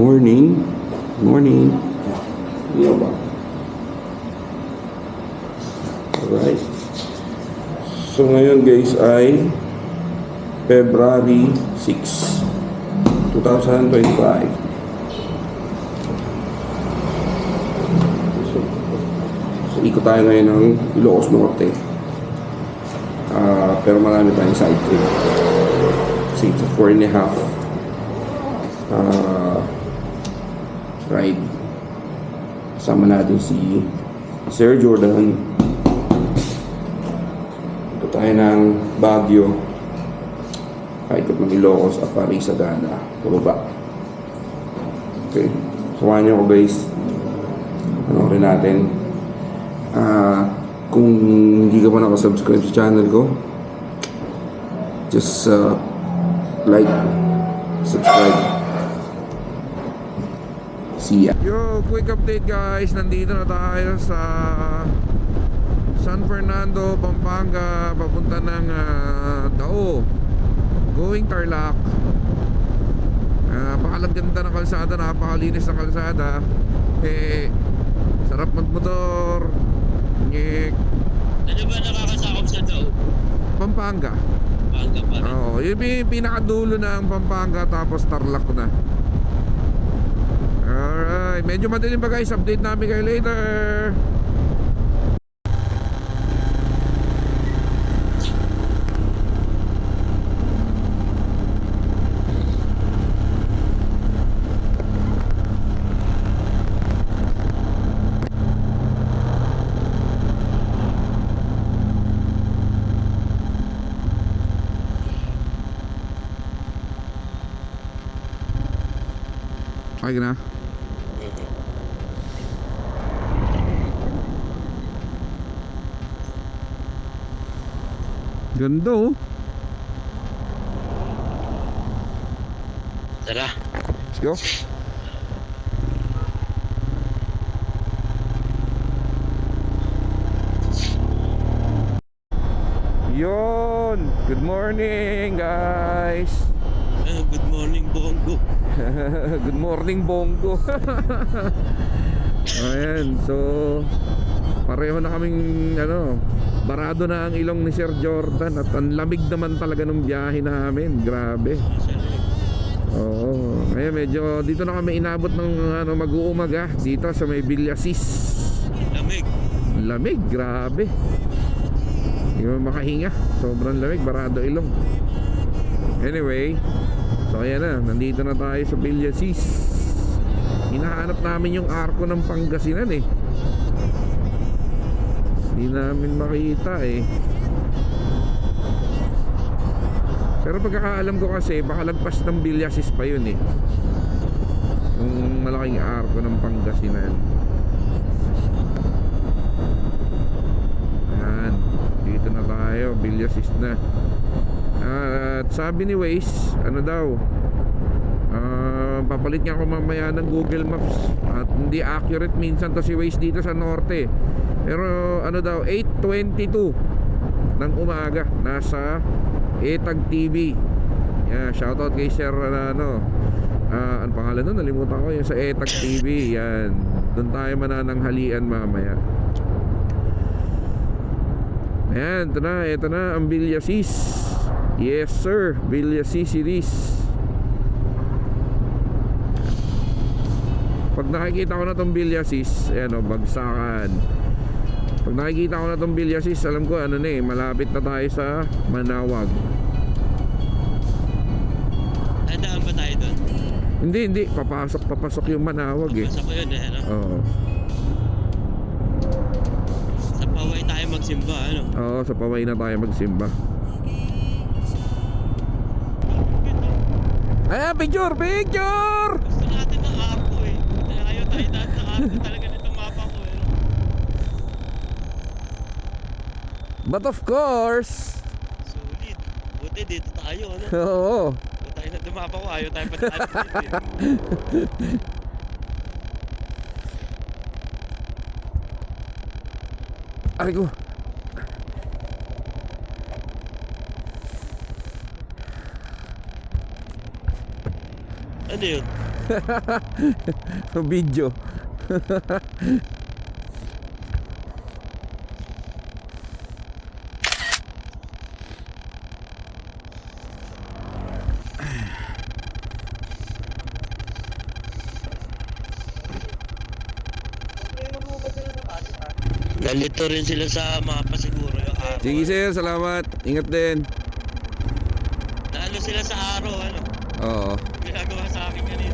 morning. Morning. So ngayon guys ay February 6, 2025. So, ikot tayo ngayon ng Ilocos Norte. Ah, pero marami tayong side trip. Kasi it's a four and a half ah, ride. Kasama natin si Sir Jordan. Tayo ng Baguio. Paikot ng Ilocos at Paris Sagana. Pababa. Okay. Samahan niyo ako guys. Ano rin natin. Ah, kung hindi ka pa nakasubscribe sa channel ko, just uh, like, subscribe. See ya. Yo, quick update guys. Nandito na tayo sa San Fernando, Pampanga, papunta ng ah, Dao. Going Tarlac. Ah, Napakalaganda ng kalsada, napakalinis ng kalsada. Eh, sarap magmotor. Ngik. Ano ba nakakasakop sa daw? Pampanga. Bangga pa rin. Oo, yun yung pinakadulo ng Pampanga tapos Tarlac na. Alright, medyo madilim pa guys. Update namin kayo later. Ka na? Ganda oh. Tara. Let's go. Yon. Good morning, guys. Ah, good morning, Bongo. Good morning, Bongo. Ayan, so pareho na kaming ano, barado na ang ilong ni Sir Jordan at ang lamig naman talaga ng biyahe namin. Grabe. Oo. Ngayon medyo dito na kami inabot ng ano mag-uumaga dito sa may Villasis. Lamig. Lamig, grabe. Hindi mo makahinga. Sobrang lamig, barado ilong. Anyway, so ayan na, nandito na tayo sa Villasis. Hinahanap namin yung arko ng Pangasinan eh. Hindi namin makita eh. Pero pagkakaalam ko kasi, baka lagpas ng Villasis pa yun eh. Yung malaking arko ng Pangasinan. Ayan, dito na tayo, Villasis na. At sabi ni Waze, ano daw, ah, papalit niya ako mamaya ng Google Maps at hindi accurate minsan to si Waze dito sa norte. Pero ano daw, 8.22 ng umaga, nasa Etag TV. Yeah, shoutout kay Sir uh, ano, ah, ang pangalan nun, nalimutan ko yung sa Etag TV. Yan, doon tayo manananghalian mamaya. Ayan, ito na, ito na ang Villasis. Yes sir, Villasis series. Pag nakikita ko na tong Villasis, ayan o, bagsakan. Pag nakikita ko na tong Villasis, alam ko ano na eh, malapit na tayo sa Manawag. Dadaan ba tayo doon? Hindi, hindi, papasok, papasok yung Manawag eh. Ko yun eh, ano? Oo. Sa Paway tayo magsimba, ano? Oo, sa paway na tayo magsimba. Ayan, picture, picture! Gusto natin ng arko eh. Ayaw tayo dahil ng arko talaga nitong mapa ko eh. But of course, Solid. Buti dito tayo, ano? oo. Kung tayo na dumapa ko, ayaw tayo pa dito. Aray ko. Ano yun? Video. Nalito rin sila sa mapa siguro yung araw. Sige sir, salamat. Ingat din. Naano sila sa araw, ano? Oo. Ginagawa sa akin kanina.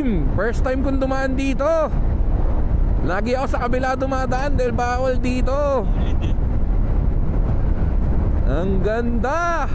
Time! First time kong dumaan dito. Lagi ako sa kabila dumadaan dahil bawal dito. Solid eh. Ang ganda!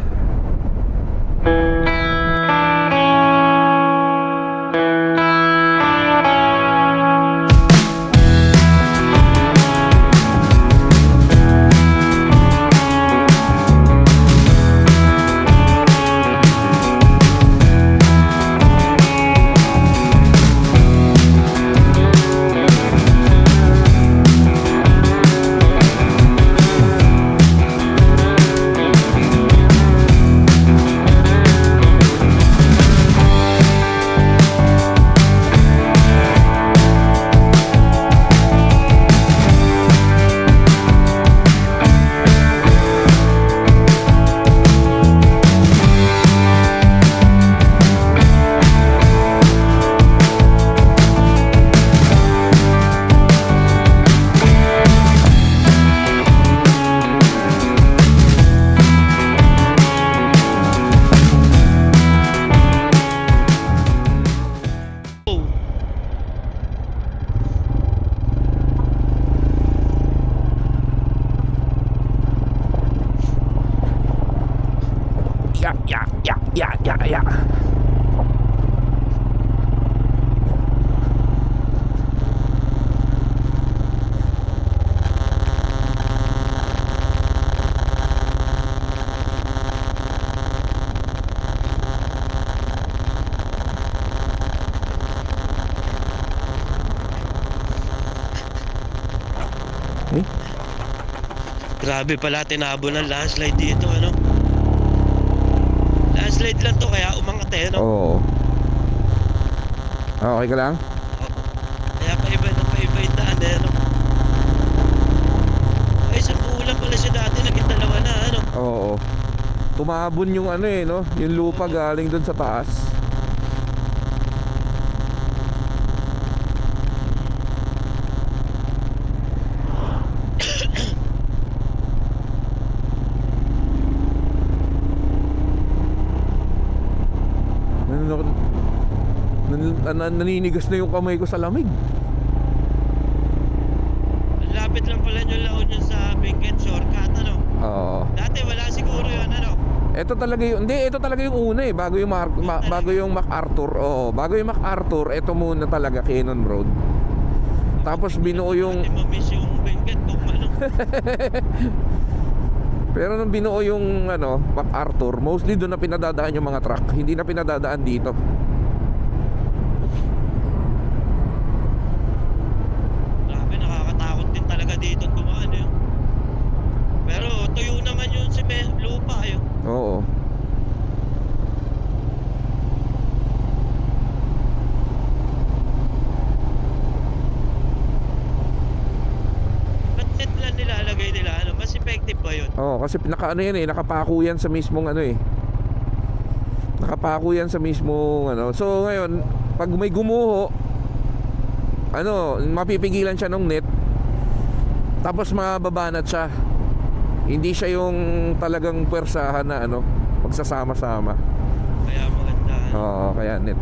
Grabe pala tinabo ng landslide dito, ano? Landslide lang to, kaya umangat eh, no? Oo. Ah, Okay ka lang? Kaya pa-iba na pa-iba yung daan eh, no? Ay, sa ulan pala siya dati, naging dalawa na, ano? Oo. Tumabon yung ano eh, no? Yung lupa galing doon sa taas. na, naninigas na yung kamay ko sa lamig. Lapit lang pala yung laon yun sa Benguet Shortcut, ano? Oo. Dati wala siguro yun, ano? Ito talaga yung hindi ito talaga yung una eh bago yung Mar- ma, bago yung MacArthur. Oo, bago yung MacArthur, ito muna talaga Cannon Road. Tapos binuo yung mamiss Benguet kung. Ano? Pero nung binuo yung ano, MacArthur, mostly doon na pinadadaan yung mga truck. Hindi na pinadadaan dito. Talaga dito tumaan yun. Pero tuyo naman yung si lupa yun. Oo. Ba't lang nilalagay nila? Ano, mas effective ba yun? Oo, kasi naka ano yan eh, nakapako yan sa mismong ano eh. Nakapako yan sa mismong ano. So ngayon, pag may gumuho, ano, mapipigilan siya ng net. Tapos mababanat siya. Hindi siya yung talagang pwersahan na ano, magsasama-sama. Kaya maganda. Oo, kaya net.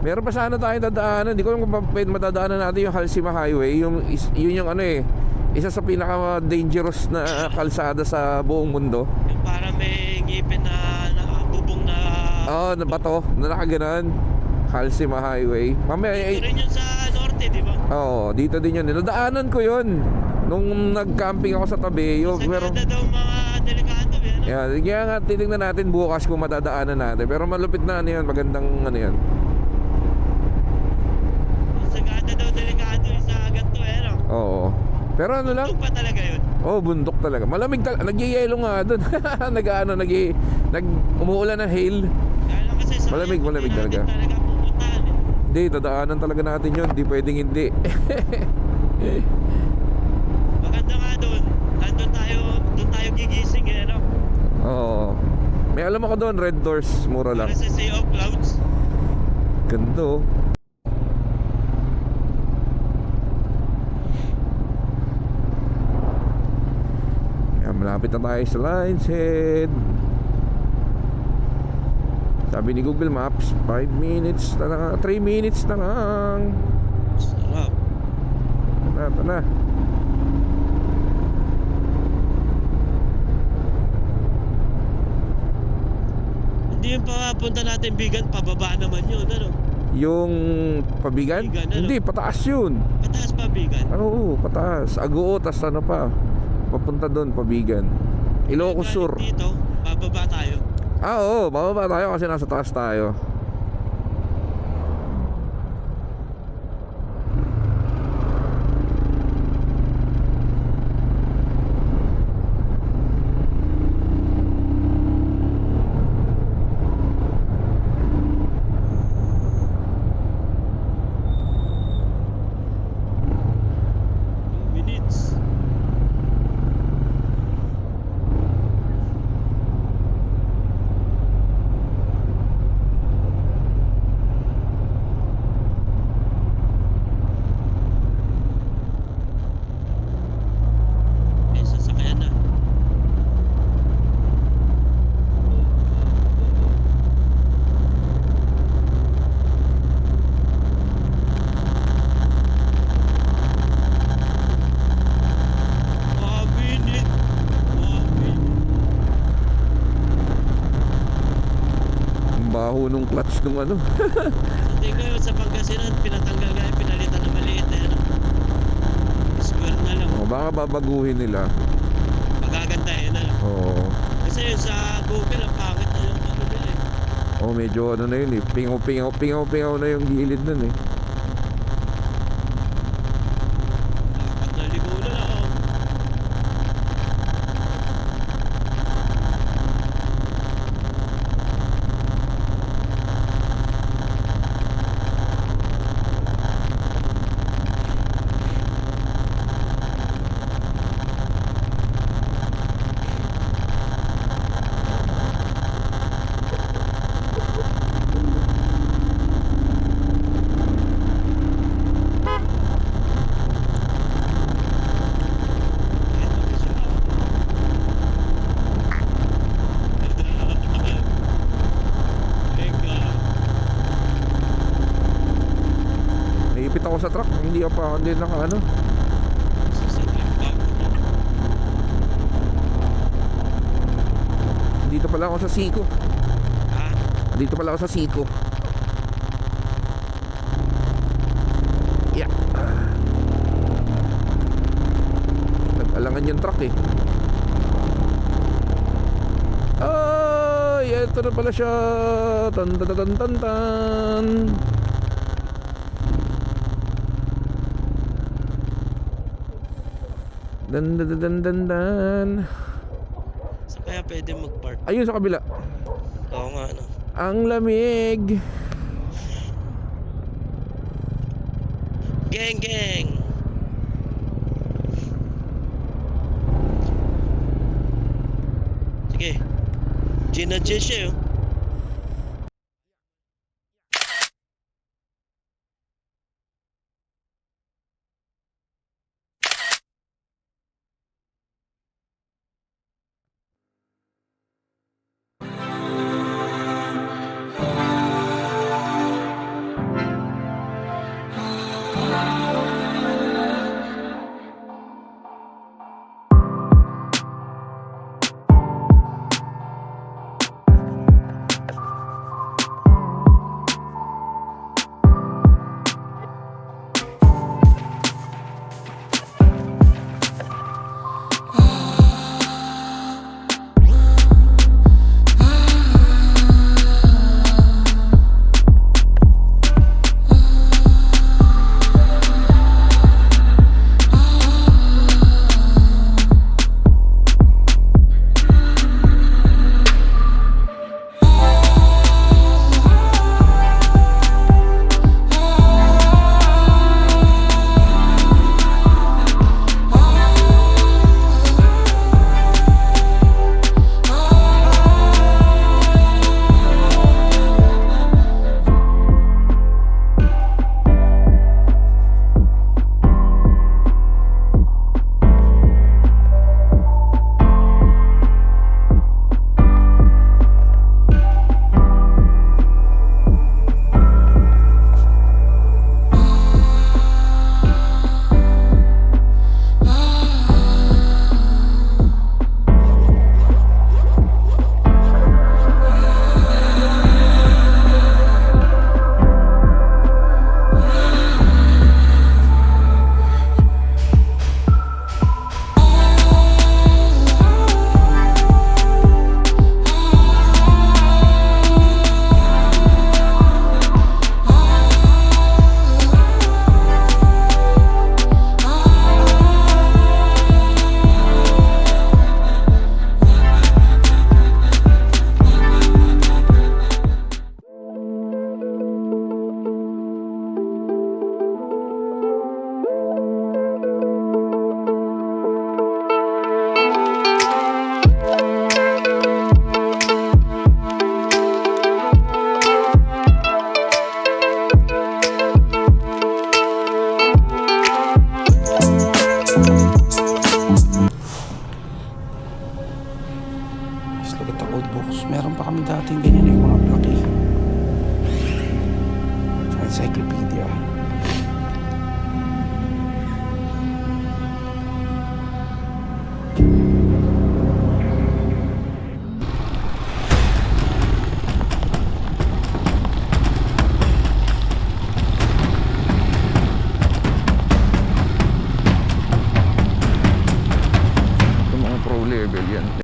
Meron pa sana tayong dadaanan. Hindi ko alam kung pa- madadaanan natin yung Halsima Highway. Yung, yun yung ano eh. Isa sa pinaka-dangerous na kalsada sa buong mundo. Yung parang may ngipin na, na bubong na... Oo, na bato. Na nakaganon. Halsima Highway. Mamaya, Ito eh, rin yun sa norte, di ba? Oo, dito din yun. Nadaanan ko yun. Nung nag-camping ako sa tabi. Yung, pero, Sagada daw mga delikado eh. Ano? yeah, kaya nga titignan natin bukas kung madadaanan natin. Pero malupit na ano yun. Magandang ano yun. Sagada daw delikado yung sa ganito eh. Ano? Oo. Pero ano lang? Ito pa talaga yun. Oh, bundok talaga. Malamig talaga. Nagyayelo nga doon. Nag-ano, nag nag umuulan ng hail. Dahil kasi sa Malamig, malamig natin talaga. talaga pupuntahan eh. Hindi, dadaanan talaga natin yun. Hindi pwedeng hindi. Maganda nga doon. Nandun tayo, doon tayo gigising eh. Ano? Oo. May alam ako doon, Red Doors. Mura lang. Para sa Sea of Clouds. Ganda oh. Malapit na tayo sa Lion's Head. Sabi ni Google Maps, 5 minutes na lang, 3 minutes na lang. Sarap. Tana, tana. Hindi yung papunta natin bigan, pababa naman yun. Ano? Yung pabigan? Pabigan, ano? Hindi, pataas yun. Pataas pa bigan. Oo, pataas. Aguo, tas ano pa. Papunta doon, pabigan. Ilocos Sur. Dito, bababa tayo. Ah, oo. Bababa tayo kasi nasa taas tayo. Two minutes. May sasakyan na. Mga minute. Mga minute. Ang baho nung clutch nung ano. Hindi ko sa Pangasinan, pinatanggal nga yung pinalitan na maliit na ano. Square na lang. O, baka babaguhin nila. Magaganda eh na lang. Oo. Kasi yun sa Google, ang pangit na yung ano nila eh. Oh, medyo ano na yun eh. Pingaw, pingaw, pingaw, pingaw na yung gilid nun eh. Hindi pa hindi naka ano. Dito pala ako sa Siko. Ha? Dito pala ako sa Siko. Yeah. Nag-alangan yung truck eh. Ay, eto na pala siya. Tan tan tan tan tan. Dan dan dan dan dan. Saan kaya pwede mag-park? Ayun sa kabila. Oo nga, ano. Ang lamig. Geng, geng! Sige. Gina siya yun.